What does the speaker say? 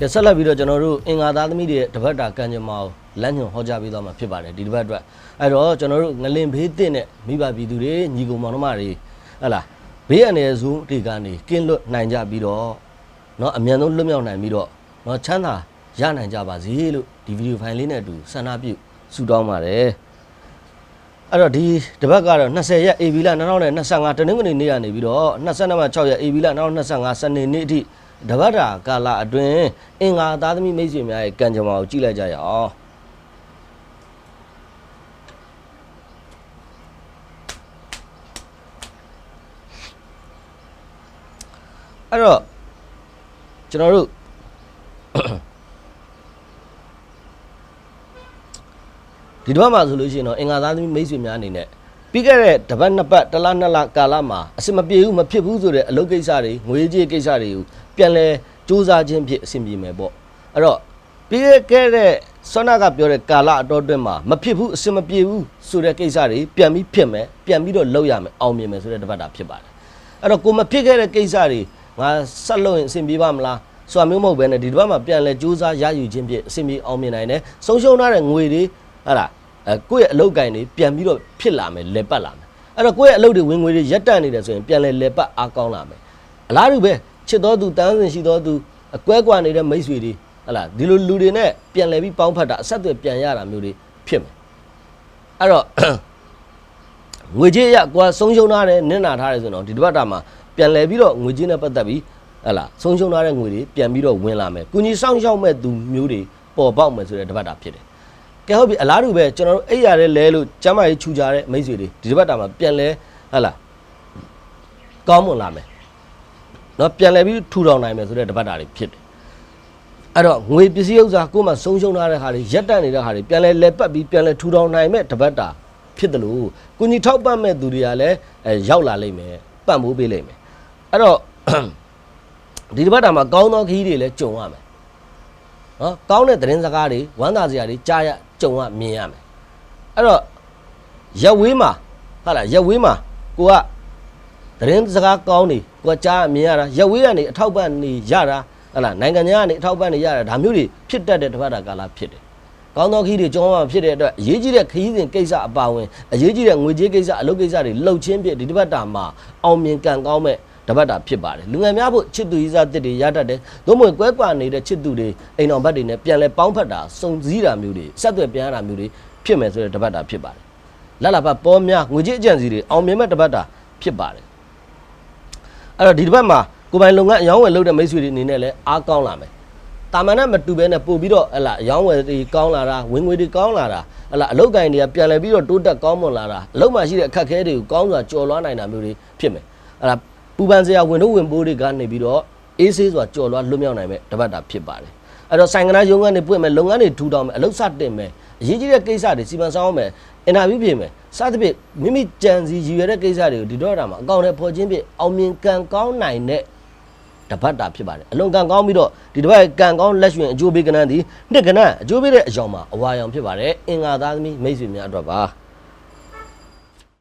ကဲဆက်လက်ပြီးတော့ကျွန်တော်တို့အင်္ဂါသားသမီးတွေရဲ့တပတ်တာကံကြမ္မာကိုလမ်းညွှန်ဟောကြားပေးသွားမှာဖြစ်ပါတယ်ဒီတပတ်အတွက်အဲ့တော့ကျွန်တော်တို့ငလင်ဘေးတင့်တဲ့မိဘပြည်သူတွေညီကောင်မောင်နှမတွေဟဟလားဘေးအန္တရာယ်ဆုံးဒီကနေကင်းလွတ်နိုင်ကြပြီးတော့เนาะအမြန်ဆုံးလွတ်မြောက်နိုင်ပြီးတော့เนาะချမ်းသာရနိုင်ကြပါစေလို့ဒီဗီဒီယိုဖိုင်လေးနဲ့အတူဆန္ဒပြုဆုတောင်းပါတယ်အဲ့တော့ဒီတပတ်ကတော့20ရက် AB လ2025တနင်္ဂနွေနေ့ကနေပြီးတော့22မှ6ရက် AB လ2025စနေနေ့အထိ တပတ်တာကာလအတွင်းအင်္ဂါသားသမီးမိတ်ဆွေများရဲ့ကံကြမ္မာကိုကြည့်လိုက်ကြရအောင်အဲ့တော့ကျွန်တော်တို့ဒီတစ်ပတ်မှာဆိုလို့ရှိရင်တော့အင်္ဂါသားသမီးမိတ်ဆွေများအနေနဲ့ ပြီးခဲ့တဲ့တစ်ပတ်နှစ်ပတ်တစ်လနှစ်လကာလမှာအဆင်မပြေဘူးမဖြစ်ဘူးဆိုတဲ့အလုပ်ကိစ္စတွေငွေကြေးကိစ္စတွေကိုပြန်လဲစူးစမ်းခြင်းဖြင့်အဆင်ပြေမယ်ပေါ့အဲ့တော့ပြီးခဲ့တဲ့ဆွမ်းနာကပြောတဲ့ကာလအတော်အတွင်းမှာမဖြစ်ဘူးအဆင်မပြေဘူးဆိုတဲ့ကိစ္စတွေပြန်ပြီးဖြစ်မယ်ပြန်ပြီးတော့လုပ်ရမယ်အောင်မြင်မယ်ဆိုတဲ့တစ်ပတ်တာဖြစ်ပါတယ်အဲ့တော့ကိုမဖြစ်ခဲ့တဲ့ကိစ္စတွေငါဆက်လုပ်ရင်အဆင်ပြေပါမလားဆိုတာမျိုးမဟုတ်ဘဲနဲ့ဒီတစ်ပတ်မှာပြန်လဲစူးစမ်းရယူခြင်းဖြင့်အဆင်ပြေအောင်မြင်နိုင်တယ်ဆုံးရှုံးထားတဲ့ငွေတွေဟဟလား အဲကိုယ့်ရဲ့အလုပ်ကိုင်တွေပြန်ပြီးတော့ဖြစ်လာမယ်လဲပတ်လာမယ်အဲ့တော့ကိုယ့်ရဲ့အလုပ်တွေဝင်ငွေတွေရက်တက်နေတယ်ဆိုရင်ပြန်လဲလဲပတ်အားကောင်းလာမယ်အလားတူပဲချစ်တော်သူတန်းစင်ရှိတော်သူအကွဲကွာနေတဲ့မိတ်ဆွေတွေဟလာဒီလိုလူတွေနဲ့ပြန်လဲပြီးပေါင်းဖက်တာအဆက်အသွယ်ပြန်ရတာမျိုးတွေဖြစ်မယ်အဲ့တော့ငွေကြေးရကွာဆုံးရှုံးထားတယ်နင့်နာထားတယ်ဆိုတော့ဒီတစ်ပတ်တာမှာပြန်လဲပြီးတော့ငွေကြေးနဲ့ပတ်သက်ပြီးဟလာဆုံးရှုံးထားတဲ့ငွေတွေပြန်ပြီးတော့ဝင်လာမယ်ကုညီဆောင်ရှောက်မဲ့သူမျိုးတွေပေါ်ပေါက်မယ်ဆိုတဲ့တစ်ပတ်တာဖြစ်တယ် ကဲဟုတ်ပြီအလားတူပဲကျွန်တော်တို့အိပ်ရတဲ့လဲလို့ကျမ်းမာရေးခြူကြတဲ့မိတ်ဆွေတွေဒီတစ်ပတ်တာမှာပြန်လဲဟလာကောင်းမွန်လာမယ်နော်ပြန်လဲပြီးထူထောင်နိုင်မယ်ဆိုတဲ့တစ်ပတ်တာတွေဖြစ်တယ်အဲ့တော့ငွေပစ္စည်းဥစ္စာကိုယ်မှဆုံးရှုံးထားတဲ့ဟာတွေရက်တက်နေတဲ့ဟာတွေပြန်လဲလဲပတ်ပြီးပြန်လဲထူထောင်နိုင်မဲ့တစ်ပတ်တာဖြစ်တယ်လို့ကုညီထောက်ပံ့မဲ့သူတွေကလည်းအဲရောက်လာလိမ့်မယ်ပံ့ပိုးပေးလိမ့်မယ်အဲ့တော့ဒီတစ်ပတ်တာမှာကောင်းသောခရီးတွေလည်းကြုံရမယ် နော်ကောင်းတဲ့သတင်းစကားတွေဝမ်းသာစရာတွေကြားရကြုံရမြင်ရမယ်အဲ့တော့ရက်ဝေးမှာဟာလားရက်ဝေးမှာကိုကသတင်းစကားကောင်းနေကိုကကြားရမြင်ရတာရက်ဝေးကနေအထောက်ပံ့နေရတာဟာလားနိုင်ငံခြားကနေအထောက်ပံ့နေရတာဒါမျိုးတွေဖြစ်တတ်တဲ့တစ်ပတ်တာကာလဖြစ်တယ်ကောင်းသောခရီးတွေကြုံရမှာဖြစ်တဲ့အတွက်အရေးကြီးတဲ့ခရီးစဉ်ကိစ္စအပါအဝင်အရေးကြီးတဲ့ငွေကြေးကိစ္စအလုပ်ကိစ္စတွေလှုပ်ချင်းဖြစ်ဒီတစ်ပတ်တာမှာအောင်မြင်ကံကောင်းမဲ့ တပတ်တာဖြစ်ပါတယ်လူငယ်များဖို့ချစ်သူကြီးစားတစ်တွေရတတ်တယ်သို့မဟုတ်ကွဲကွာနေတဲ့ချစ်သူတွေအိမ်တော်ဘက်တွေနဲ့ပြန်လဲပေါင်းဖက်တာစုံစည်းတာမျိုးတွေဆက်သွယ်ပြန်ရတာမျိုးတွေဖြစ်မယ်ဆိုတဲ့တပတ်တာဖြစ်ပါတယ်လလပတ်ပေါ်များငွေကြေးအကြံစီတွေအောင်မြင်မဲ့တပတ်တာဖြစ်ပါတယ်အဲ့တော့ဒီတပတ်မှာကိုယ်ပိုင်လုပ်ငန်းအယောင်းဝယ်လုပ်တဲ့မိတ်ဆွေတွေအနေနဲ့လည်းအားကောင်းလာမယ်တာမန်နဲ့မတူဘဲနဲ့ပို့ပြီးတော့ဟလာအယောင်းဝယ်တွေကောင်းလာတာဝင်ငွေတွေကောင်းလာတာဟလာအလုပ်ကိုင်တွေကပြန်လဲပြီးတော့တိုးတက်ကောင်းမွန်လာတာအလုပ်မှာရှိတဲ့အခက်အခဲတွေကိုကောင်းစွာကျော်လွှားနိုင်တာမျိုးတွေဖြစ်မယ်အဲ့ဒါ ပူပန်စရာဝင်တို့ဝင်ပိုးတွေကနေပြီးတော့အေးဆေးစွာကြော်လွှားလွတ်မြောက်နိုင်မဲ့တပတ်တာဖြစ်ပါတယ်အဲ့တော့ဆိုင်ကနာရုံးကနေပွင့်မယ်လုပ်ငန်းတွေထူထောင်မယ်အလုပ်စတင်မယ်အရေးကြီးတဲ့ကိစ္စတွေစီမံဆောင်အောင်မယ်အင်တာဗျူးပြင်မယ်စသဖြင့်မိမိကြံစီရည်ရွယ်တဲ့ကိစ္စတွေကိုဒီတော့တာမှာအကောင့်ထဲပေါ်ချင်းဖြင့်အောင်မြင်ကံကောင်းနိုင်တဲ့တပတ်တာဖြစ်ပါတယ်အလွန်ကံကောင်းပြီးတော့ဒီတပတ်ကံကောင်းလက်ရွှင်အကျိုးပေးကဏ္ဍသည်နှစ်ကဏ္ဍအကျိုးပေးတဲ့အကြောင်းမှာအဝါရောင်ဖြစ်ပါတယ်အင်္ဂါသားသမီးမိတ်ဆွေများအတွက်ပါ